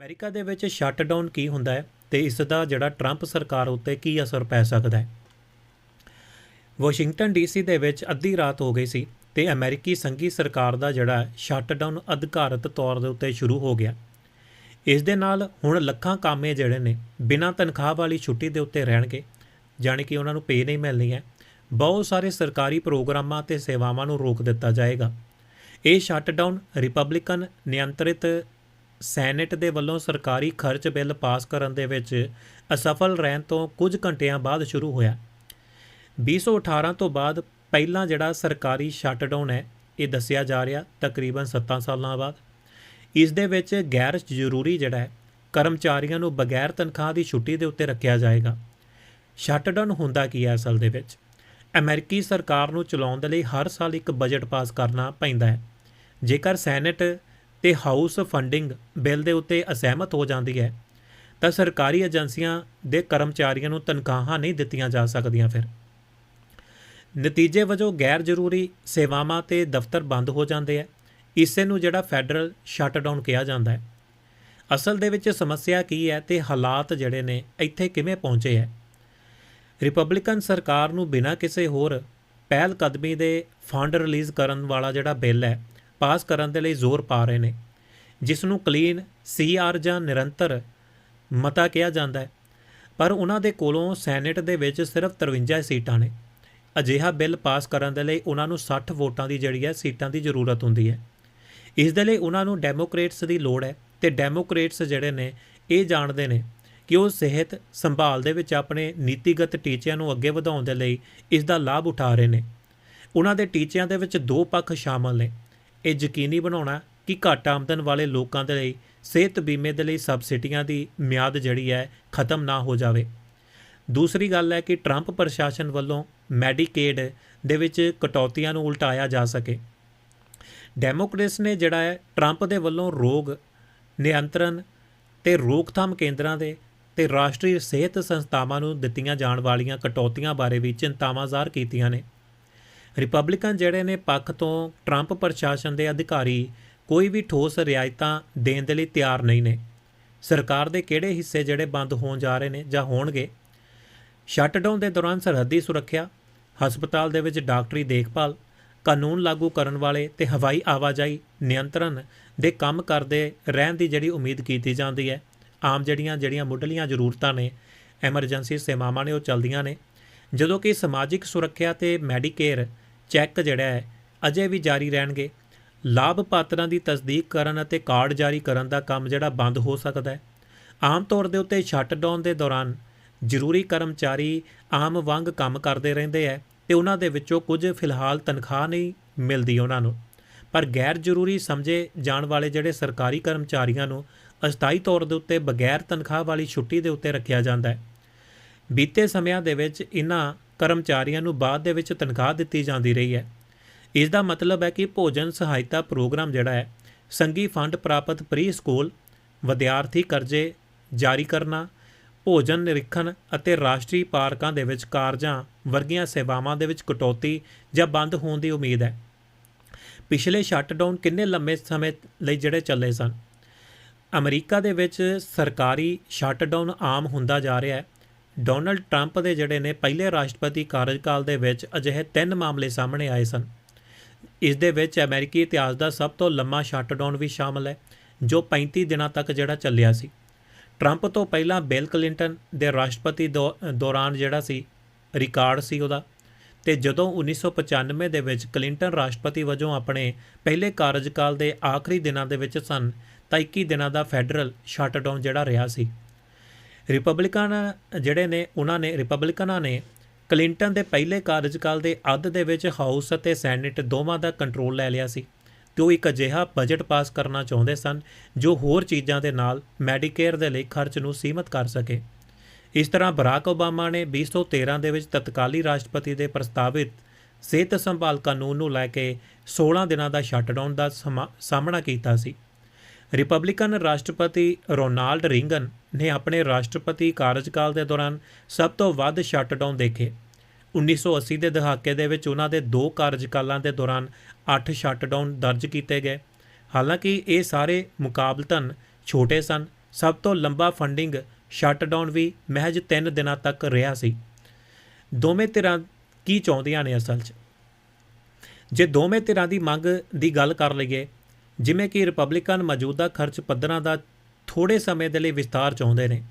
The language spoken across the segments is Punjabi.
ਅਮਰੀਕਾ ਦੇ ਵਿੱਚ ਸ਼ਟਡਾਊਨ ਕੀ ਹੁੰਦਾ ਹੈ ਤੇ ਇਸ ਦਾ ਜਿਹੜਾ ਟਰੰਪ ਸਰਕਾਰ ਉੱਤੇ ਕੀ ਅਸਰ ਪੈ ਸਕਦਾ ਹੈ? ਵਾਸ਼ਿੰਗਟਨ ਡੀਸੀ ਦੇ ਵਿੱਚ ਅੱਧੀ ਰਾਤ ਹੋ ਗਈ ਸੀ ਤੇ ਅਮਰੀਕੀ ਸੰਘੀ ਸਰਕਾਰ ਦਾ ਜਿਹੜਾ ਸ਼ਟਡਾਊਨ ਅਧਿਕਾਰਤ ਤੌਰ ਦੇ ਉੱਤੇ ਸ਼ੁਰੂ ਹੋ ਗਿਆ। ਇਸ ਦੇ ਨਾਲ ਹੁਣ ਲੱਖਾਂ ਕਾਮੇ ਜਿਹੜੇ ਨੇ ਬਿਨਾਂ ਤਨਖਾਹ ਵਾਲੀ ਛੁੱਟੀ ਦੇ ਉੱਤੇ ਰਹਿਣਗੇ, ਜਾਣੀ ਕਿ ਉਹਨਾਂ ਨੂੰ ਪੇ ਨਹੀਂ ਮਿਲਣੀ ਹੈ। ਬਹੁਤ ਸਾਰੇ ਸਰਕਾਰੀ ਪ੍ਰੋਗਰਾਮਾਂ ਤੇ ਸੇਵਾਵਾਂ ਨੂੰ ਰੋਕ ਦਿੱਤਾ ਜਾਏਗਾ। ਇਹ ਸ਼ਟਡਾਊਨ ਰਿਪਬਲਿਕਨ ਨਿਯੰਤਰਿਤ ਸੈਨੇਟ ਦੇ ਵੱਲੋਂ ਸਰਕਾਰੀ ਖਰਚ ਬਿੱਲ ਪਾਸ ਕਰਨ ਦੇ ਵਿੱਚ ਅਸਫਲ ਰਹਿਣ ਤੋਂ ਕੁਝ ਘੰਟਿਆਂ ਬਾਅਦ ਸ਼ੁਰੂ ਹੋਇਆ। 2018 ਤੋਂ ਬਾਅਦ ਪਹਿਲਾਂ ਜਿਹੜਾ ਸਰਕਾਰੀ ਸ਼ਟਡਾਊਨ ਹੈ, ਇਹ ਦੱਸਿਆ ਜਾ ਰਿਹਾ ਤਕਰੀਬਨ 7 ਸਾਲਾਂ ਬਾਅਦ। ਇਸ ਦੇ ਵਿੱਚ ਗੈਰ ਜ਼ਰੂਰੀ ਜਿਹੜਾ ਹੈ, ਕਰਮਚਾਰੀਆਂ ਨੂੰ ਬਗੈਰ ਤਨਖਾਹ ਦੀ ਛੁੱਟੀ ਦੇ ਉੱਤੇ ਰੱਖਿਆ ਜਾਏਗਾ। ਸ਼ਟਡਾਊਨ ਹੁੰਦਾ ਕੀ ਹੈ ਅਸਲ ਦੇ ਵਿੱਚ? ਅਮਰੀਕੀ ਸਰਕਾਰ ਨੂੰ ਚਲਾਉਣ ਦੇ ਲਈ ਹਰ ਸਾਲ ਇੱਕ ਬਜਟ ਪਾਸ ਕਰਨਾ ਪੈਂਦਾ ਹੈ। ਜੇਕਰ ਸੈਨੇਟ ਤੇ ਹਾਊਸ ਫੰਡਿੰਗ ਬਿੱਲ ਦੇ ਉੱਤੇ ਅਸਹਿਮਤ ਹੋ ਜਾਂਦੀ ਹੈ, ਤਾਂ ਸਰਕਾਰੀ ਏਜੰਸੀਆਂ ਦੇ ਕਰਮਚਾਰੀਆਂ ਨੂੰ ਤਨਖਾਹਾਂ ਨਹੀਂ ਦਿੱਤੀਆਂ ਜਾ ਸਕਦੀਆਂ ਫਿਰ। ਨਤੀਜੇ ਵਜੋਂ ਗੈਰ ਜ਼ਰੂਰੀ ਸੇਵਾਵਾਂ ਤੇ ਦਫ਼ਤਰ ਬੰਦ ਹੋ ਜਾਂਦੇ ਆ ਇਸੇ ਨੂੰ ਜਿਹੜਾ ਫੈਡਰਲ ਸ਼ਟਡਾਊਨ ਕਿਹਾ ਜਾਂਦਾ ਹੈ। ਅਸਲ ਦੇ ਵਿੱਚ ਸਮੱਸਿਆ ਕੀ ਹੈ ਤੇ ਹਾਲਾਤ ਜਿਹੜੇ ਨੇ ਇੱਥੇ ਕਿਵੇਂ ਪਹੁੰਚੇ ਹੈ। ਰਿਪਬਲਿਕਨ ਸਰਕਾਰ ਨੂੰ ਬਿਨਾਂ ਕਿਸੇ ਹੋਰ ਪਹਿਲ ਕਦਮੀ ਦੇ ਫੰਡ ਰਿਲੀਜ਼ ਕਰਨ ਵਾਲਾ ਜਿਹੜਾ ਬਿੱਲ ਹੈ ਪਾਸ ਕਰਨ ਦੇ ਲਈ ਜ਼ੋਰ ਪਾ ਰਹੇ ਨੇ। ਜਿਸ ਨੂੰ ਕਲੀਨ, ਸੀਆਰ ਜਾਂ ਨਿਰੰਤਰ ਮਤਾ ਕਿਹਾ ਜਾਂਦਾ ਹੈ। ਪਰ ਉਹਨਾਂ ਦੇ ਕੋਲੋਂ ਸੈਨੇਟ ਦੇ ਵਿੱਚ ਸਿਰਫ 53 ਸੀਟਾਂ ਨੇ। ਅਜਿਹਾ ਬਿੱਲ ਪਾਸ ਕਰਨ ਦੇ ਲਈ ਉਹਨਾਂ ਨੂੰ 60 ਵੋਟਾਂ ਦੀ ਜਿਹੜੀ ਹੈ, ਸੀਟਾਂ ਦੀ ਜ਼ਰੂਰਤ ਹੁੰਦੀ ਹੈ। ਇਸ ਦੇ ਲਈ ਉਹਨਾਂ ਨੂੰ ਡੈਮੋਕ੍ਰੇਟਸ ਦੀ ਲੋੜ ਹੈ ਤੇ ਡੈਮੋਕ੍ਰੇਟਸ ਜਿਹੜੇ ਨੇ, ਇਹ ਜਾਣਦੇ ਨੇ ਕਿ ਉਹ ਸਿਹਤ ਸੰਭਾਲ ਦੇ ਵਿੱਚ ਆਪਣੇ ਨੀਤੀਗਤ ਟੀਚਿਆਂ ਨੂੰ ਅੱਗੇ ਵਧਾਉਣ ਦੇ ਲਈ ਇਸ ਦਾ ਲਾਭ ਉਠਾ ਰਹੇ ਨੇ। ਉਹਨਾਂ ਦੇ ਟੀਚਿਆਂ ਦੇ ਵਿੱਚ ਦੋ ਪੱਖ ਸ਼ਾਮਲ ਨੇ। ਇਹ ਯਕੀਨੀ ਬਣਾਉਣਾ ਕਿ ਘੱਟ ਆਮਦਨ ਵਾਲੇ ਲੋਕਾਂ ਦੇ ਲਈ ਸਿਹਤ ਬੀਮੇ ਦੇ ਲਈ ਸਬਸਿਡੀਆਂ ਦੀ ਮਿਆਦ ਜਿਹੜੀ ਹੈ ਖਤਮ ਨਾ ਹੋ ਜਾਵੇ। ਦੂਸਰੀ ਗੱਲ ਹੈ ਕਿ ਟਰੰਪ ਪ੍ਰਸ਼ਾਸਨ ਵੱਲੋਂ ਮੈਡੀਕੇਡ ਦੇ ਵਿੱਚ ਕਟੌਤੀਆਂ ਨੂੰ ਉਲਟਾਇਆ ਜਾ ਸਕੇ। ਡੈਮੋਕ੍ਰੇਟਸ ਨੇ ਜਿਹੜਾ ਹੈ ਟਰੰਪ ਦੇ ਵੱਲੋਂ ਰੋਗ ਨਿਯੰਤਰਣ ਤੇ ਰੋਕਥਾਮ ਕੇਂਦਰਾਂ ਦੇ ਤੇ ਰਾਸ਼ਟਰੀ ਸਿਹਤ ਸੰਸਥਾਵਾਂ ਨੂੰ ਦਿੱਤੀਆਂ ਜਾਣ ਵਾਲੀਆਂ ਕਟੌਤੀਆਂ ਬਾਰੇ ਵੀ ਚਿੰਤਾਵਾਂ ਜ਼ਾਹਰ ਕੀਤੀਆਂ ਨੇ। ਰਿਪਬਲਿਕਨ ਜਿਹੜੇ ਨੇ ਪੱਖ ਤੋਂ ਟਰੰਪ ਪ੍ਰਸ਼ਾਸਨ ਦੇ ਅਧਿਕਾਰੀ ਕੋਈ ਵੀ ਠੋਸ ਰਿਆਇਤਾਂ ਦੇਣ ਦੇ ਲਈ ਤਿਆਰ ਨਹੀਂ ਨੇ। ਸਰਕਾਰ ਦੇ ਕਿਹੜੇ ਹਿੱਸੇ ਜਿਹੜੇ ਬੰਦ ਹੋਣ ਜਾ ਰਹੇ ਨੇ ਜਾਂ ਹੋਣਗੇ? ਸ਼ਟਡਾਊਨ ਦੇ ਦੌਰਾਨ ਸਰਹੱਦੀ ਸੁਰੱਖਿਆ, ਹਸਪਤਾਲ ਦੇ ਵਿੱਚ ਡਾਕਟਰੀ ਦੇਖਭਾਲ, ਕਾਨੂੰਨ ਲਾਗੂ ਕਰਨ ਵਾਲੇ ਤੇ ਹਵਾਈ ਆਵਾਜਾਈ ਨਿਯੰਤਰਣ ਦੇ ਕੰਮ ਕਰਦੇ ਰਹਿਣ ਦੀ ਜਿਹੜੀ ਉਮੀਦ ਕੀਤੀ ਜਾਂਦੀ ਹੈ। ਆਮ ਜਿਹੜੀਆਂ ਜਿਹੜੀਆਂ ਮੁੱਢਲੀਆਂ ਜ਼ਰੂਰਤਾਂ ਨੇ, ਐਮਰਜੈਂਸੀ ਸੇਵਾਵਾਂ ਨੇ ਉਹ ਚੱਲਦੀਆਂ ਨੇ। ਜਦੋਂ ਕਿ ਸਮਾਜਿਕ ਸੁਰੱਖਿਆ ਤੇ ਮੈਡੀਕੇਅਰ ਚੈੱਕ ਜਿਹੜਾ ਹੈ, ਅਜੇ ਵੀ ਜਾਰੀ ਰਹਿਣਗੇ। ਲਾਭਪਾਤਰਾਂ ਦੀ ਤਸਦੀਕ ਕਰਨ ਅਤੇ ਕਾਰਡ ਜਾਰੀ ਕਰਨ ਦਾ ਕੰਮ ਜਿਹੜਾ ਬੰਦ ਹੋ ਸਕਦਾ ਹੈ। ਆਮ ਤੌਰ ਦੇ ਉੱਤੇ ਸ਼ਟਡਾਊਨ ਦੇ ਦੌਰਾਨ ਜ਼ਰੂਰੀ ਕਰਮਚਾਰੀ ਆਮ ਵਾਂਗ ਕੰਮ ਕਰਦੇ ਰਹਿੰਦੇ ਹੈ ਤੇ ਉਹਨਾਂ ਦੇ ਵਿੱਚੋਂ ਕੁਝ ਫਿਲਹਾਲ ਤਨਖਾਹ ਨਹੀਂ ਮਿਲਦੀ ਉਹਨਾਂ ਨੂੰ। ਪਰ ਗੈਰ ਜ਼ਰੂਰੀ ਸਮਝੇ ਜਾਣ ਵਾਲੇ ਜਿਹੜੇ ਸਰਕਾਰੀ ਕਰਮਚਾਰੀਆਂ ਨੂੰ ਅਸਥਾਈ ਤੌਰ ਦੇ ਉੱਤੇ ਬਗੈਰ ਤਨਖਾਹ ਵਾਲੀ ਛੁੱਟੀ ਦੇ ਉੱਤੇ ਰੱਖਿਆ ਜਾਂਦਾ ਹੈ। ਬੀਤੇ ਸਮਿਆਂ ਦੇ ਵਿੱਚ ਇਹਨਾਂ ਕਰਮਚਾਰੀਆਂ ਨੂੰ ਬਾਅਦ ਦੇ ਵਿੱਚ ਤਨਖਾਹ ਦਿੱਤੀ ਜਾਂਦੀ ਰਹੀ ਹੈ। ਇਸ ਦਾ ਮਤਲਬ ਹੈ ਕਿ ਭੋਜਨ ਸਹਾਇਤਾ ਪ੍ਰੋਗਰਾਮ ਜਿਹੜਾ ਹੈ ਸੰਗੀ ਫੰਡ ਪ੍ਰਾਪਤ ਪ੍ਰੀ ਸਕੂਲ ਵਿਦਿਆਰਥੀ ਕਰਜ਼ੇ ਜਾਰੀ ਕਰਨਾ, ਭੋਜਨ ਨਿਰੀਖਣ ਅਤੇ ਰਾਸ਼ਟਰੀ ਪਾਰਕਾਂ ਦੇ ਵਿੱਚ ਕਾਰਜਾਂ ਵਰਗੀਆਂ ਸੇਵਾਵਾਂ ਦੇ ਵਿੱਚ ਕਟੌਤੀ ਜਾਂ ਬੰਦ ਹੋਣ ਦੀ ਉਮੀਦ ਹੈ। ਪਿਛਲੇ ਸ਼ਟਡਾਊਨ ਕਿੰਨੇ ਲੰਮੇ ਸਮੇਂ ਲਈ ਜਿਹੜੇ ਚੱਲੇ ਸਨ? ਅਮਰੀਕਾ ਦੇ ਵਿੱਚ ਸਰਕਾਰੀ ਸ਼ਟਡਾਊਨ ਆਮ ਹੁੰਦਾ ਜਾ ਰਿਹਾ ਹੈ। ਡੋਨਲਡ ਟਰੰਪ ਦੇ ਜਿਹੜੇ ਨੇ ਪਹਿਲੇ ਰਾਸ਼ਟਰਪਤੀ ਕਾਰਜਕਾਲ ਦੇ ਵਿੱਚ ਅਜਿਹੇ ਤਿੰਨ ਮਾਮਲੇ ਸਾਹਮਣੇ ਆਏ ਸਨ। ਇਸ ਦੇ ਵਿੱਚ ਅਮਰੀਕੀ ਇਤਿਹਾਸ ਦਾ ਸਭ ਤੋਂ ਲੰਮਾ ਸ਼ਟਡਾਊਨ ਵੀ ਸ਼ਾਮਲ ਹੈ, ਜੋ 35 ਦਿਨਾਂ ਤੱਕ ਜਿਹੜਾ ਚੱਲਿਆ ਸੀ। ਟਰੰਪ ਤੋਂ ਪਹਿਲਾਂ ਬਿਲ ਕਲਿੰਟਨ ਦੇ ਰਾਸ਼ਟਰਪਤੀ ਦੌ- ਦੌਰਾਨ ਜਿਹੜਾ ਸੀ, ਰਿਕਾਰਡ ਸੀ ਉਹਦਾ। ਤੇ ਜਦੋਂ 1995 ਦੇ ਵਿੱਚ ਕਲਿੰਟਨ ਰਾਸ਼ਟਰਪਤੀ ਵਜੋਂ ਆਪਣੇ ਪਹਿਲੇ ਕਾਰਜਕਾਲ ਦੇ ਆਖਰੀ ਦਿਨਾਂ ਦੇ ਵਿੱਚ ਸਨ, ਤਾਂ 21 ਦਿਨਾਂ ਦਾ ਫੈਡਰਲ ਸ਼ਟਡਾਊਨ ਜਿਹੜਾ ਰਿਹਾ ਸੀ। ਰਿਪਬਲਿਕਨ ਜਿਹੜੇ ਨੇ, ਉਹਨਾਂ ਨੇ ਰਿਪਬਲਿਕਨਾਂ ਨੇ ਕਲਿੰਟਨ ਦੇ ਪਹਿਲੇ ਕਾਰਜਕਾਲ ਦੇ ਅੱਧ ਦੇ ਵਿੱਚ ਹਾਊਸ ਅਤੇ ਸੈਨੇਟ ਦੋਵਾਂ ਦਾ ਕੰਟਰੋਲ ਲੈ ਲਿਆ ਸੀ। ਤੇ ਉਹ ਇੱਕ ਅਜਿਹਾ ਬਜਟ ਪਾਸ ਕਰਨਾ ਚਾਹੁੰਦੇ ਸਨ, ਜੋ ਹੋਰ ਚੀਜ਼ਾਂ ਦੇ ਨਾਲ ਮੈਡੀਕੇਅਰ ਦੇ ਲਈ ਖਰਚ ਨੂੰ ਸੀਮਤ ਕਰ ਸਕੇ। ਇਸ ਤਰ੍ਹਾਂ ਬਰਾਕ ਓਬਾਮਾ ਨੇ 2013 ਦੇ ਵਿੱਚ ਤਤਕਾਲੀ ਰਾਸ਼ਟਰਪਤੀ ਦੇ ਪ੍ਰਸਤਾਵਿਤ ਸਿਹਤ ਸੰਭਾਲ ਕਾਨੂੰਨ ਨੂੰ ਲੈ ਕੇ 16 ਦਿਨਾਂ ਦਾ ਸ਼ਟਡਾਊਨ ਦਾ ਸਮਾ- ਸਾਹਮਣਾ ਕੀਤਾ ਸੀ। ਰਿਪਬਲਿਕਨ ਰਾਸ਼ਟਰਪਤੀ ਰੋਨਾਲਡ ਰਿੰਗਨ ਨੇ ਆਪਣੇ ਰਾਸ਼ਟਰਪਤੀ ਕਾਰਜਕਾਲ ਦੇ ਦੌਰਾਨ ਸਭ ਤੋਂ ਵੱਧ ਸ਼ਟਡਾਊਨ ਦੇਖੇ। 1980 ਦੇ ਦਹਾਕੇ ਦੇ ਵਿੱਚ ਉਹਨਾਂ ਦੇ ਦੋ ਕਾਰਜਕਾਲਾਂ ਦੇ ਦੌਰਾਨ 8 ਸ਼ਟਡਾਊਨ ਦਰਜ ਕੀਤੇ ਗਏ। ਹਾਲਾਂਕਿ ਇਹ ਸਾਰੇ ਮੁਕਾਬਲਤਨ ਛੋਟੇ ਸਨ। ਸਭ ਤੋਂ ਲੰਬਾ ਫੰਡਿੰਗ ਸ਼ਟਡਾਊਨ ਵੀ ਮਹਿਜ 3 ਦਿਨਾਂ ਤੱਕ ਰਿਹਾ ਸੀ। ਦੋਵੇਂ ਧਿਰਾਂ ਕੀ ਚਾਹੁੰਦੀਆਂ ਨੇ ਅਸਲ 'ਚ? ਜੇ ਦੋਵੇਂ ਧਿਰਾਂ ਦੀ ਮੰਗ ਦੀ ਗੱਲ ਕਰ ਲਈਏ, ਜਿਵੇਂ ਕਿ ਰਿਪਬਲਿਕਨ ਮੌਜੂਦਾ ਖਰਚ ਪੱਧਰਾਂ ਦਾ ਥੋੜੇ ਸਮੇਂ ਦੇ ਲਈ ਵਿਸਤਾਰ ਚਾਹੁੰਦੇ ਨੇ।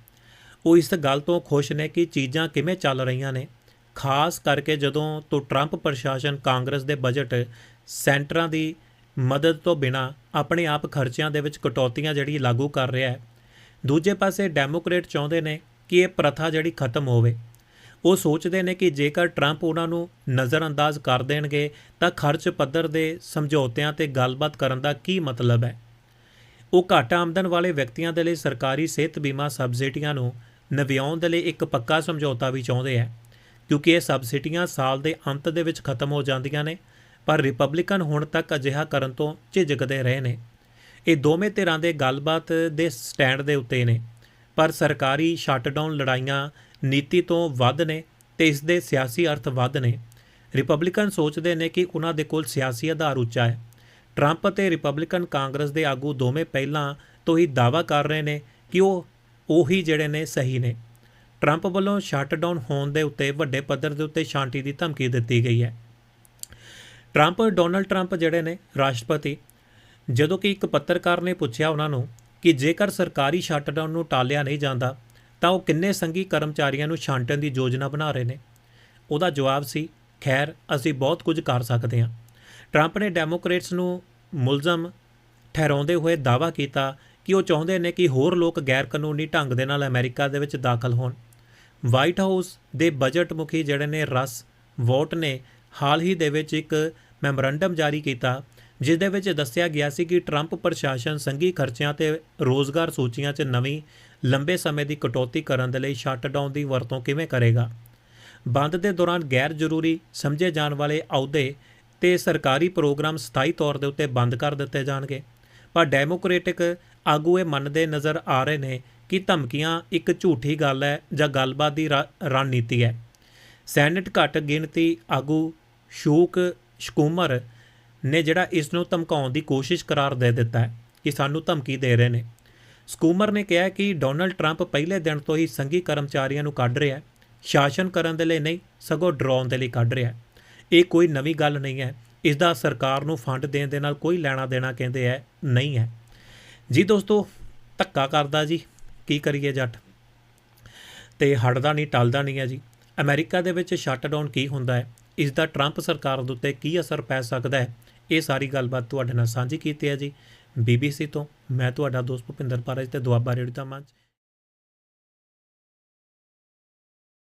ਉਹ ਇਸ ਗੱਲ ਤੋਂ ਖੁਸ਼ ਨੇ ਕਿ ਚੀਜ਼ਾਂ ਕਿਵੇਂ ਚੱਲ ਰਹੀਆਂ ਨੇ। ਖਾਸ ਕਰਕੇ ਜਦੋਂ ਤੋਂ ਟਰੰਪ ਪ੍ਰਸ਼ਾਸਨ ਕਾਂਗਰਸ ਦੇ ਬਜਟ ਸੈਂਟਰਾਂ ਦੀ ਮਦਦ ਤੋਂ ਬਿਨਾ ਆਪਣੇ ਆਪ ਖਰਚਿਆਂ ਦੇ ਵਿੱਚ ਕਟੌਤੀਆਂ ਜਿਹੜੀ ਲਾਗੂ ਕਰ ਰਿਹਾ ਹੈ। ਦੂਜੇ ਪਾਸੇ ਡੈਮੋਕ੍ਰੇਟ ਚਾਹੁੰਦੇ ਨੇ ਕਿ ਇਹ ਪ੍ਰਥਾ ਜਿਹੜੀ ਖਤਮ ਹੋਵੇ। ਉਹ ਸੋਚਦੇ ਨੇ ਕਿ ਜੇਕਰ ਟਰੰਪ ਉਹਨਾਂ ਨੂੰ ਨਜ਼ਰਅੰਦਾਜ਼ ਕਰ ਦੇਣਗੇ ਤਾਂ ਖਰਚ ਪੱਧਰ ਦੇ ਸਮਝੌਤਿਆਂ ਤੇ ਗੱਲਬਾਤ ਕਰਨ ਦਾ ਕੀ ਮਤਲਬ ਹੈ। ਉਹ ਘੱਟ ਆਮਦਨ ਵਾਲੇ ਵਿਅਕਤੀਆਂ ਦੇ ਲਈ ਸਰਕਾਰੀ ਸਿਹਤ ਬੀਮਾ ਸਬਸਿਡੀਆਂ ਨੂੰ ਨਵਿਆਉਣ ਦੇ ਲਈ ਇੱਕ ਪੱਕਾ ਸਮਝੌਤਾ ਵੀ ਚਾਹੁੰਦੇ ਹੈ, ਕਿਉਂਕਿ ਇਹ ਸਬਸਿਡੀਆਂ ਸਾਲ ਦੇ ਅੰਤ ਦੇ ਵਿੱਚ ਖਤਮ ਹੋ ਜਾਂਦੀਆਂ ਨੇ, ਪਰ ਰਿਪਬਲਿਕਨ ਹੁਣ ਤੱਕ ਅਜਿਹਾ ਕਰਨ ਤੋਂ ਝਿਜਕਦੇ ਰਹੇ ਨੇ। ਇਹ ਦੋਵੇਂ ਧਿਰਾਂ ਦੇ ਗੱਲਬਾਤ ਦੇ ਸਟੈਂਡ ਦੇ ਉੱਤੇ ਨੇ, ਪਰ ਸਰਕਾਰੀ ਸ਼ਟਡਾਊਨ ਲੜਾਈਆਂ ਨੀਤੀ ਤੋਂ ਵੱਧ ਨੇ ਤੇ ਇਸ ਦੇ ਸਿਆਸੀ ਅਰਥ ਵੱਧ ਨੇ। ਰਿਪਬਲਿਕਨ ਸੋਚਦੇ ਨੇ ਕਿ ਉਹਨਾਂ ਦੇ ਕੋਲ ਸਿਆਸੀ ਆਧਾਰ ਉੱਚਾ ਹੈ। ਟਰੰਪ ਅਤੇ ਰਿਪਬਲਿਕਨ ਕਾਂਗਰਸ ਦੇ ਆਗੂ ਦੋਵੇਂ ਪਹਿਲਾਂ ਤੋਂ ਹੀ ਦਾਅਵਾ ਕਰ ਰਹੇ ਨੇ ਕਿ ਉਹ ਉਹੀ ਜਿਹੜੇ ਨੇ ਸਹੀ ਨੇ। ਟਰੰਪ ਵੱਲੋਂ ਸ਼ਟਡਾਊਨ ਹੋਣ ਦੇ ਉੱਤੇ ਵੱਡੇ ਪੱਧਰ ਦੇ ਉੱਤੇ ਸ਼ਾਂਤੀ ਦੀ ਧਮਕੀ ਦਿੱਤੀ ਗਈ ਹੈ। ਟਰੰਪ, ਡੋਨਲਡ ਟਰੰਪ ਜਿਹੜੇ ਨੇ ਰਾਸ਼ਟਰਪਤੀ, ਜਦੋਂ ਕਿ ਇੱਕ ਪੱਤਰਕਾਰ ਨੇ ਪੁੱਛਿਆ ਉਹਨਾਂ ਨੂੰ ਕਿ ਜੇਕਰ ਸਰਕਾਰੀ ਸ਼ਟਡਾਊਨ ਨੂੰ ਟਾਲਿਆ ਨਹੀਂ ਜਾਂਦਾ, ਤਾਂ ਉਹ ਕਿੰਨੇ ਸੰਘੀ ਕਰਮਚਾਰੀਆਂ ਨੂੰ ਛਾਂਟਣ ਦੀ ਯੋਜਨਾ ਬਣਾ ਰਹੇ ਨੇ? ਉਹਦਾ ਜਵਾਬ ਸੀ, ਖੈਰ, ਅਸੀਂ ਬਹੁਤ ਕੁਝ ਕਰ ਸਕਦੇ ਹਾਂ। ਟਰੰਪ ਨੇ ਡੈਮੋਕ੍ਰੇਟਸ ਨੂੰ ਮੁਲਜ਼ਮ ਠਹਿਰਾਉਂਦੇ ਹੋਏ ਦਾਅਵਾ ਕੀਤਾ ਕਿ ਉਹ ਚਾਹੁੰਦੇ ਨੇ ਕਿ ਹੋਰ ਲੋਕ ਗੈਰ ਕਾਨੂੰਨੀ ਢੰਗ ਦੇ ਨਾਲ ਅਮਰੀਕਾ ਦੇ ਵਿੱਚ ਦਾਖਲ ਹੋਣ। ਵਾਈਟ ਹਾਊਸ ਦੇ ਬਜਟ ਮੁਖੀ ਜਿਹੜੇ ਨੇ ਰਸ ਵੋਟ ਨੇ, ਹਾਲ ਹੀ ਦੇ ਵਿੱਚ ਇੱਕ ਮੈਮੋਰੰਡਮ ਜਾਰੀ ਕੀਤਾ ਜਿਸ ਦੇ ਵਿੱਚ ਦੱਸਿਆ ਗਿਆ ਸੀ ਕਿ ਟਰੰਪ ਪ੍ਰਸ਼ਾਸਨ ਸੰਘੀ ਖਰਚਿਆਂ ਤੇ ਰੋਜ਼ਗਾਰ ਸੂਚੀਆਂ 'ਚ ਨਵੀਂ, ਲੰਬੇ ਸਮੇਂ ਦੀ ਕਟੌਤੀ ਕਰਨ ਦੇ ਲਈ ਸ਼ਟਡਾਊਨ ਦੀ ਵਰਤੋਂ ਕਿਵੇਂ ਕਰੇਗਾ? ਬੰਦ ਦੇ ਦੌਰਾਨ ਗੈਰ ਜ਼ਰੂਰੀ ਸਮਝੇ ਜਾਣ ਵਾਲੇ ਅਹੁਦੇ ਤੇ ਸਰਕਾਰੀ ਪ੍ਰੋਗਰਾਮ ਸਥਾਈ ਤੌਰ ਦੇ ਉੱਤੇ ਬੰਦ ਕਰ ਦਿੱਤੇ ਜਾਣਗੇ। ਪਰ ਡੈਮੋਕ੍ਰੈਟਿਕ ਆਗੂ ਇਹ ਮੰਨਦੇ ਨਜ਼ਰ ਆ ਰਹੇ ਨੇ ਕਿ ਧਮਕੀਆਂ ਇੱਕ ਝੂਠੀ ਗੱਲ ਹੈ ਜਾਂ ਗੱਲਬਾਤ ਦੀ ਰਣਨੀਤੀ ਹੈ। ਸੈਨੇਟ ਘੱਟ ਗਿਣਤੀ ਆਗੂ ਸ਼ੂਕ ਸ਼ਕੂਮਰ ਨੇ ਜਿਹੜਾ ਇਸ ਨੂੰ ਧਮਕਾਉਣ ਦੀ ਕੋਸ਼ਿਸ਼ ਕਰਾਰ ਦੇ ਦਿੱਤਾ ਹੈ ਕਿ ਸਾਨੂੰ ਧਮਕੀ ਦੇ ਰਹੇ ਨੇ। ਸਕੂਮਰ ਨੇ ਕਿਹਾ ਕਿ ਡੋਨਲਡ ਟਰੰਪ ਪਹਿਲੇ ਦਿਨ ਤੋਂ ਹੀ ਸੰਘੀ ਕਰਮਚਾਰੀਆਂ ਨੂੰ ਕੱਢ ਰਿਹਾ ਹੈ। ਸ਼ਾਸਨ ਕਰਨ ਦੇ ਲਈ ਨਹੀਂ, ਸਗੋਂ ਡਰਾਉਣ ਦੇ ਲਈ ਕੱਢ ਰਿਹਾ ਹੈ। ਇਹ ਕੋਈ ਨਵੀਂ ਗੱਲ ਨਹੀਂ ਹੈ। ਇਸ ਦਾ ਸਰਕਾਰ ਨੂੰ ਫੰਡ ਦੇਣ ਦੇ ਨਾਲ ਕੋਈ ਲੈਣਾ ਦੇਣਾ ਕਹਿੰਦੇ ਹੈ ਨਹੀਂ ਹੈ ਜੀ ਦੋਸਤੋ, ਧੱਕਾ ਕਰਦਾ ਜੀ। ਕੀ ਕਰੀਏ ਜੱਟ? ਤੇ ਹਟਦਾ ਨਹੀਂ, ਟਲਦਾ ਨਹੀਂ ਹੈ ਜੀ। ਅਮਰੀਕਾ ਦੇ ਵਿੱਚ ਸ਼ਟਡਾਊਨ ਕੀ ਹੁੰਦਾ ਹੈ ਇਸ ਦਾ ਟਰੰਪ ਸਰਕਾਰ ਦੇ ਉੱਤੇ ਕੀ ਅਸਰ ਪੈ ਸਕਦਾ ਹੈ ਇਹ ਸਾਰੀ ਗੱਲਬਾਤ ਤੁਹਾਡੇ ਨਾਲ ਸਾਂਝੀ ਕੀਤੀ ਹੈ ਜੀ। BBC ਤੋਂ ਮੈਂ ਤੁਹਾਡਾ ਦੋਸਤ ਭੁਪਿੰਦਰ ਪਾਰਜ ਤੇ ਦੁਆਬਾ ਰੇਡੀਓ ਦਾ ਮੰਚ